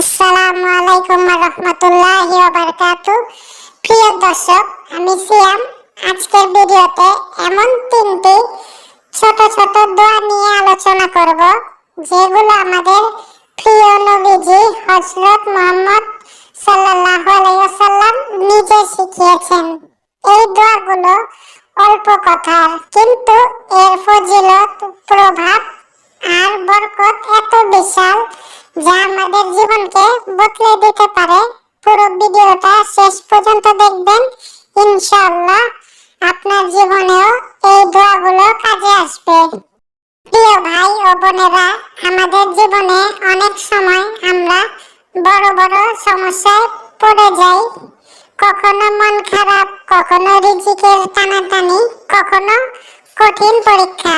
আসসালামু আলাইকুম রহমতুল্লাহি প্রিয় দর্শক, আমি সিয়াম। আজকের ভিডিওতে এমন তিনটি ছোট ছোট দোয়া নিয়ে আলোচনা করব, যেগুলো আমাদের প্রিয় নবীজি হযরত মুহাম্মদ সাল্লাল্লাহু আলাইহি ওয়াসাল্লাম নিজে শিখিয়েছেন। এই দোয়াগুলো অল্প কথার, কিন্তু এর ফজিলত, প্রভাব আর বরকত এত বিশাল যা আমাদের জীবনকে বদলে দিতে পারে। পুরো ভিডিওটা শেষ পর্যন্ত দেখবেন। ইনশাআল্লাহ আপনার জীবনেও এই দোয়াগুলো কাজে আসবে। প্রিয় ভাই ও বোনেরা, আমাদের জীবনে অনেক সময় আমরা বড় বড় সমস্যায় পড়ে যাই। কখনো মন খারাপ, কখনো রিজিকের টানাটানি, কখনো কঠিন পরীক্ষা,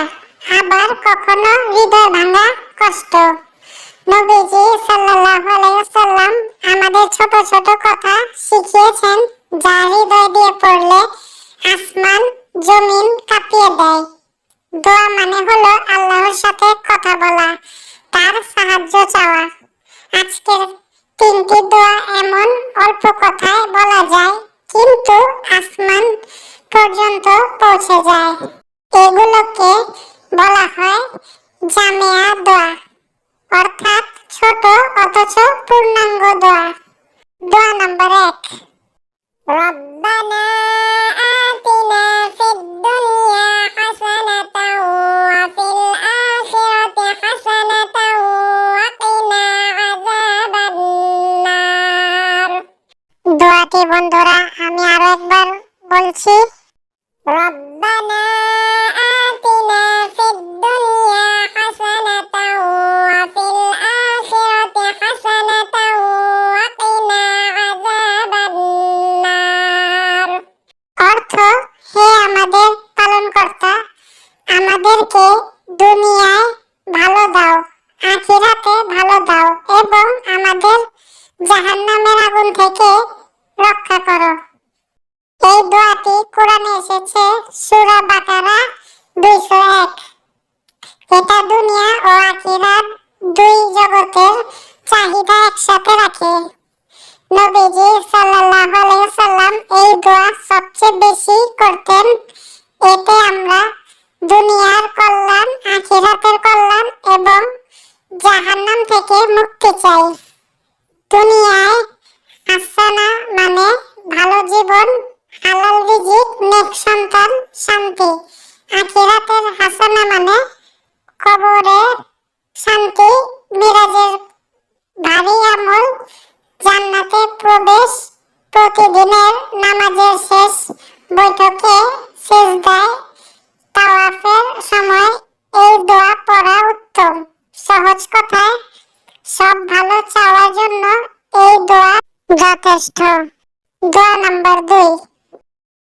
আবার কখনো হৃদয় ভাঙা কষ্ট। নবীজি সাল্লাল্লাহু আলাইহি ওয়াসাল্লাম আমাদের ছোট ছোট কথা শিখিয়েছেন, যা হৃদয় দিয়ে পড়লে আসমান, জমিন কাঁপিয়ে দেয়। দোয়া মানে হলো আল্লাহর সাথে কথা বলা, তার সাহায্য চাওয়া। আজকের তিনটি দোয়া এমন অল্প কথায় বলা যায়, কিন্তু আসমান পর্যন্ত পৌঁছে যায়। এগুলোকে বলা হয় জামেয়া দোয়া। অর্থাৎ ছোট অথচ পূর্ণাঙ্গ দোয়া। দোয়া নাম্বার এক। দোয়াটি বন্ধুরা আমি আরও একবার বলছি? রব্বানা থেকে রক্ষা করো। এই দোয়াটি কোরআনে এসেছে, সূরা বাকারা 201 এটা দুনিয়া ও আখিরাত দুই জগতের চাহিদা একসাথে রাখে। নবীজি সাল্লাল্লাহু আলাইহি সাল্লাম এই দোয়া সবচেয়ে বেশি করতেন। এতে আমরা দুনিয়ার কল্যাণ, আখিরাতের কল্যাণ এবং জাহান্নাম থেকে মুক্তি চাই। ভালো জীবন হালাল রিজিক, নেক সন্তান, শান্তি। আখিরাতের হাসানা মানে কবরে শান্তি, মিরাজের ভারী আমল, জান্নাতে প্রবেশ, প্রতিদিনের নামাজের শেষ বৈঠকে সেজদায় তাওয়াফের সময় এই দোয়া পড়া উত্তম। সহজ কথায়, সব ভালো চাওয়ার জন্য এই দোয়া যথেষ্ট। দোয়া নাম্বার দুই।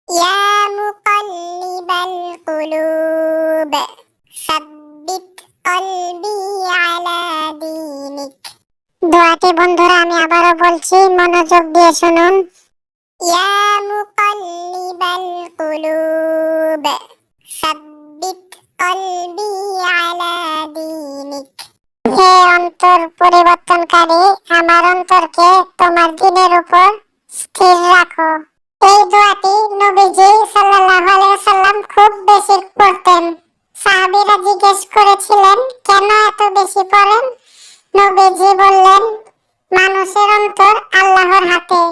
ইয়া মুকাল্লিবাল কুলুব, সাব্বিত কলবি আলা দীনিক। দোয়াটি বন্ধুরা, আমি আবারও বলছি, মনোযোগ দিয়ে শুনুন। ইয়া মুকাল্লিবাল কুলুব, সাব্বিত কলবি আলা দীনিক। হে অন্তর পরিবর্তনকারী, আমার অন্তরকে তোমার দিনের উপর স্থির রাখো। এই দোয়াটি নবীজি সাল্লাল্লাহু আলাইহি ওয়াসাল্লাম খুব বেশি পড়তেন। সাহাবীরা জিজ্ঞেস করেছিলেন, কেন এত বেশি পড়েন? নবীজি বললেন, মানুষের অন্তর আল্লাহর হাতে।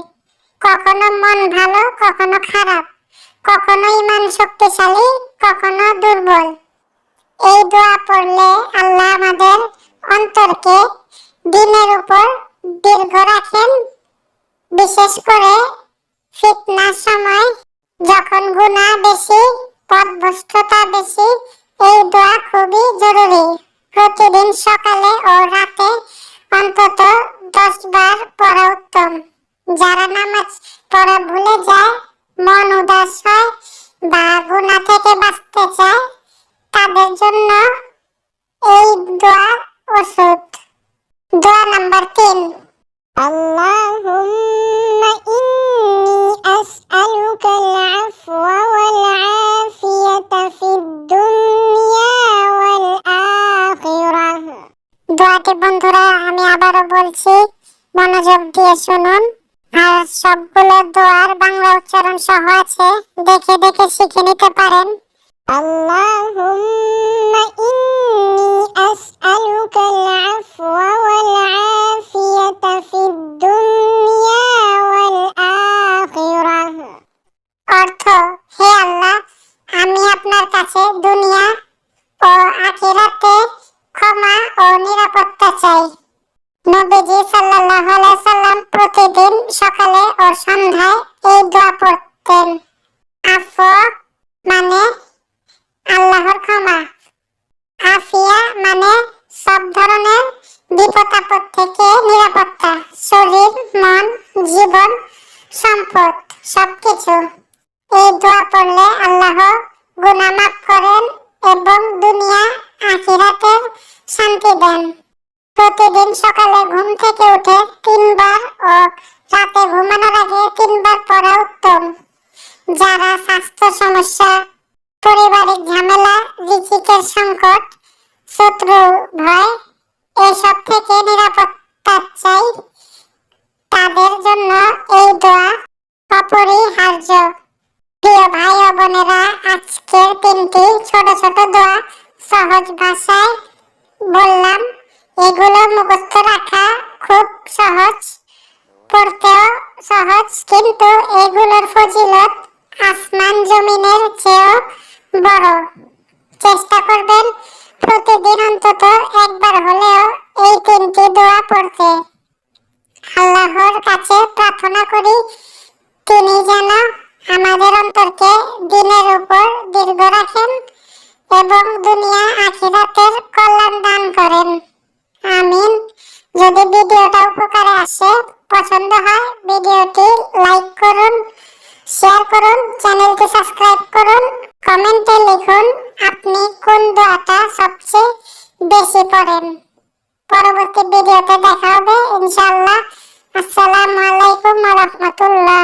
কখনো মন ভালো, কখনো খারাপ। কখনো ইমান শক্তিশালী, কখনো দুর্বল। এই দোয়া পড়লে আল্লাহ আমাদের অন্তরকে দিনের উপর দীর্ঘ রাখেন বিশেষ করে ফিতনার সময় যখন গুনাহ বেশি পথভ্রষ্টতা বেশি, এই দোয়া খুবই জরুরি। প্রতিদিন সকালে ও রাতে অন্তত দশ বার পড়া উত্তম। যারা নামাজ পড়া ভুলে যায়, মন উদাস বলছি মনোযোগ দিয়ে শুনুন আর সবগুলো দোয়ার বাংলা উচ্চারণ সহ আছে দেখে দেখে শিখে নিতে পারেন اللهم إني أسألك العفو والعافية في الدنيا নবীজি সাল্লাল্লাহু আলাইহি সাল্লাম প্রতিদিন সকালে ও সন্ধ্যায় এই দোয়া পড়তেন। আফু মানে আল্লাহর ক্ষমা। আফিয়া মানে সব ধরনের বিপদ আপদ থেকে নিরাপত্তা, শরীর, মন, জীবন, সম্পদ, সবকিছু। এই দোয়া পড়লে আল্লাহ গুনাহ মাফ করেন এবং দুনিয়া, আখিরাতের শান্তি দেন। প্রতিদিন সকালে ঘুম থেকে উঠে তিনবার ও রাতে ঘুমানোর আগে তিনবার পড়া উত্তম। যারা স্বাস্থ্য সমস্যা, পারিবারিক ঝামেলা, রিজিকের সংকট, শত্রু, ভয়, এসব থেকে নিরাপত্তা চাই, তাদের জন্য এই দোয়া অপরিহার্য। প্রিয় ভাই ও বোনেরা, আজকের তিনটি ছোট ছোট দোয়া সহজ ভাষায় বললাম। এগুলো মুখস্থ রাখা খুব সহজ, পড়তেও সহজ, কিন্তু এগুলোর ফজিলত আসমান জমিনের চেয়েও বড়। চেষ্টা করবেন প্রতিদিন অন্তত একবার হলেও এই তিনটি দোয়া পড়তে। আল্লাহর কাছে প্রার্থনা করি, তিনি যেন আমাদের অন্তরকে দিনের উপর দীর্ঘ রাখেন এবং দুনিয়া আখিরাতের কল্যাণ দান করেন। আমিন। যদি ভিডিওটা উপকারে আসে, পছন্দ হয়, ভিডিওটি লাইক করুন, শেয়ার করুন, চ্যানেলটি সাবস্ক্রাইব করুন, কমেন্টে লিখুন, আপনি কোন দোয়াটা সবচেয়ে বেশি পড়েন। পরবর্তী ভিডিওতে দেখা হবে। ইনশাআল্লাহ। আসসালামু আলাইকুম রাহমাতুল্লাহ।